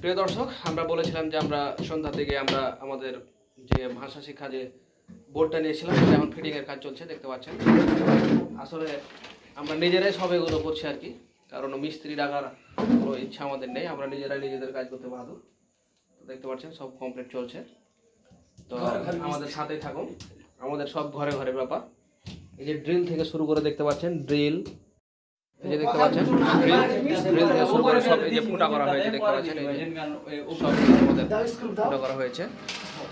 প্রিয় দর্শক আমরা বলেছিলাম যে আমরা সন্ধ্যা থেকে আমরা আমাদের যে ভাষা শিক্ষা যে বোর্ডটা নিয়েছিলাম সেটা এখন ফিটিং এর কাজ চলছে দেখতে পাচ্ছেন। আসলে আমরা নিজেরাই সব এগুলো করছি আর কি কারণ মিস্ত্রি ডাকার কোনো ইচ্ছা আমাদের নেই আমরা নিজেরাই নিজেদের কাজ করতে তো দেখতে পাচ্ছেন সব কমপ্লিট চলছে। তো আমাদের সাথেই থাকুন আমাদের সব ঘরে ঘরে ব্যাপার। এই যে ড্রিল থেকে শুরু করে দেখতে পাচ্ছেন ড্রিল যে দেখতে পাচ্ছেন সব এই যে ফুটা করা হয়েছে, দেখতে পাচ্ছেন ফুটা করা হয়েছে।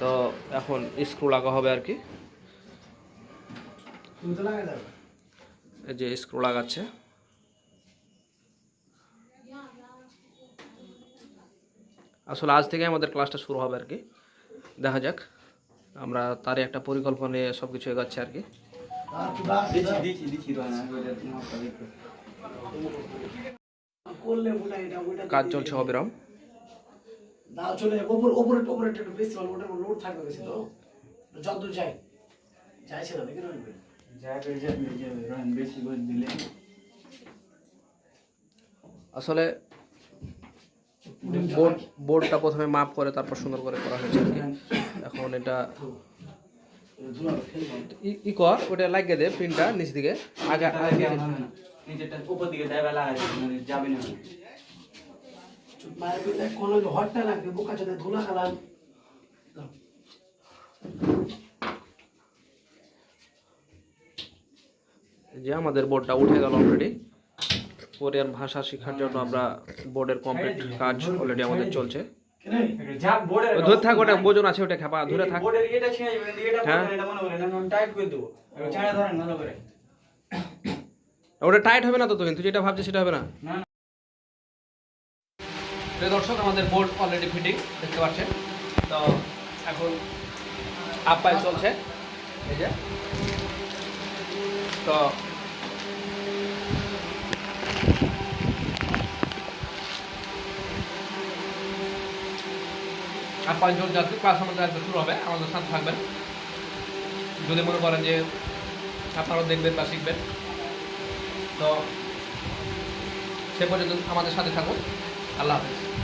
তো এখন স্ক্রু লাগা হবে আর কি। এই যে স্ক্রু লাগাচ্ছে। আসলে আজ থেকে আমাদের ক্লাসটা শুরু হবে আর কি। দেখা যাক, আমরা তারই একটা পরিকল্পনা নিয়ে সব কিছু এগাচ্ছে আর কি। করলে এটা ওইটা কাজ চলছে অবিরাম। না চলে ওপর ওপরে ওপরে একটু বেশি ভালো ওটার লোড থাকবে বেশি তো। যতদূর যাই যাইছে না দেখে রইবে আসলে বোর্ড বোর্ডটা প্রথমে মাপ করে তারপর সুন্দর করে করা হয়েছে এখন এটা ই- ই কর ওটা লাগিয়ে দে পিনটা নিচ দিকে। আগে আগে নিচেরটা উপর দিকে দেবে লাগাই মানে যাবে না। মায়ের বিলে কোন হটটা লাগবে বোকা চোদে ধুলা খালাম। যে আমাদের বোর্ডটা উঠে গেল অলরেডি কোরিয়ান ভাষা শেখার জন্য আমরা বোর্ডের কমপ্লিট কাজ অলরেডি আমাদের চলছে। ধরে থাক ওটা ওজন আছে ওটা খেপা ধরে থাক। এটা ছিঁড়ে যাবে এটা হ্যাঁ। পড়বে এটা মনে করে না টাইট করে দেবো চাঁড়া ধরেন ভালো করে ওটা টাইট হবে না তো তুই যেটা ভাবছিস সেটা হবে না? দর্শক, আমাদের বোর্ড অলরেডি ফিটিং দেখতে পাচ্ছেন? তো এখন আপ্যায় চলছে। এই যে। তো আপ্যায় জোর যাচ্ছে ক্লাস আমাদের আজকে শুরু হবে, আমাদের সাথে থাকবেন। যদি মনে করেন যে আপনারাও দেখবেন বা শিখবেন তো সে পর্যন্ত আমাদের সাথে থাকুন। আল্লাহ হাফেজ।